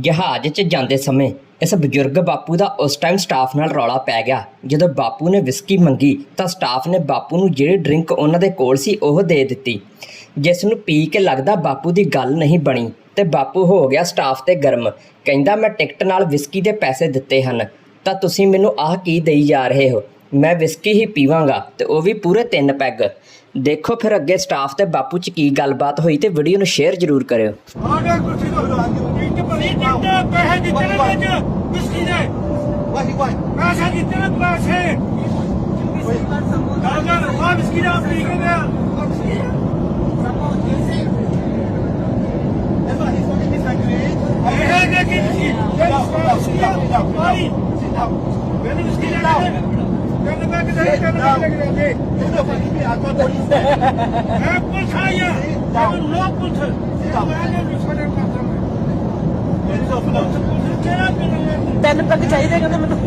ਜਹਾਜ਼ 'ਚ ਜਾਂਦੇ ਸਮੇਂ ਇਸ ਬਜ਼ੁਰਗ ਬਾਪੂ ਦਾ ਉਸ ਟਾਈਮ ਸਟਾਫ ਨਾਲ ਰੌਲਾ ਪੈ ਗਿਆ। ਜਦੋਂ ਬਾਪੂ ਨੇ ਵਿਸਕੀ ਮੰਗੀ ਤਾਂ ਸਟਾਫ ਨੇ ਬਾਪੂ ਨੂੰ ਜਿਹੜੀ ਡਰਿੰਕ ਉਹਨਾਂ ਦੇ ਕੋਲ ਸੀ ਉਹ ਦੇ ਦਿੱਤੀ। ਜਿਸ ਨੂੰ ਪੀ ਕੇ ਲੱਗਦਾ ਬਾਪੂ ਦੀ ਗੱਲ ਨਹੀਂ ਬਣੀ ਤੇ ਬਾਪੂ ਹੋ ਗਿਆ ਸਟਾਫ ਤੇ ਗਰਮ। ਕਹਿੰਦਾ, ਮੈਂ ਟਿਕਟ ਨਾਲ ਵਿਸਕੀ ਦੇ ਪੈਸੇ ਦਿੱਤੇ ਹਨ। ਤਾਂ ਤੁਸੀਂ ਮੈਨੂੰ ਆਹ ਕੀ ਦੇਈ ਜਾ ਰਹੇ ਹੋ? ਮੈਂ ਵਿਸਕੀ ਹੀ ਪੀਵਾਂਗਾ ਤੇ ਉਹ ਵੀ ਪੂਰੇ ਤਿੰਨ ਪੈਗ। ਦੇਖੋ ਫਿਰ ਅੱਗੇ ਸਟਾਫ ਤੇ ਬਾਪੂ 'ਚ ਕੀ ਗੱਲਬਾਤ ਹੋਈ ਤੇ ਵੀਡੀਓ ਨੂੰ ਸ਼ੇਅਰ ਜ਼ਰੂਰ ਕਰਿਓ। ਆਗਾ ਕੁਰਸੀ ਦੋ ਟਿਕਟ ਬਣੀ ਟਿਕਟ ਪੈਸੇ ਦਿੱਤੇ ਨੇ ਵਿੱਚ ਵਿਸਕੀ ਦੇ। ਵਾਹੀ ਵਾਹੀ। ਪੈਸੇ ਦਿੱਤੇ ਨੇ ਪੈਸੇ? ਗੱਲ ਕਰ ਆ ਵਿਸਕੀ ਦਾ ਪੀ ਕੇ ਗਿਆ ਐਸਾ ਹੀ ਸੋਨੇ ਦੀ ਫੈਕਟਰੀ ਇਹ ਦੇ ਕੀ ਵਿਸਕੀ ਮਾਰੀ ਮੈਨੂੰ ਵਿਸਕੀ ਲੈ ਕੇ ਕਹਿੰਦੇ ਮੈਂ ਕਿਤੇ ਕਹਿੰਦੇ ਮੈਂ ਲੈ ਕੇ ਜਾਂਦੇ ਇਹਦਾ ਫਾਇਦਾ ਵੀ ਆਤਮਾ ਪੁਲਿਸ ਮੈਂ ਪੁਲਿਸ ਆਇਆ ਮੈਨੂੰ ਨੋ ਪੁਲਿਸ ਮੈਂ ਨੇ ਵਿਸਕੀ ਕਰਦਾ ਮੈਂ ਮੇਰੀ ਤੋਂ ਫਲੋ ਕਿਹੜਾ ਪੀਣਾ ਤਿੰਨ ਪੈਗ ਚਾਹੀਦੇ ਕਹਿੰਦੇ ਮੈਨੂੰ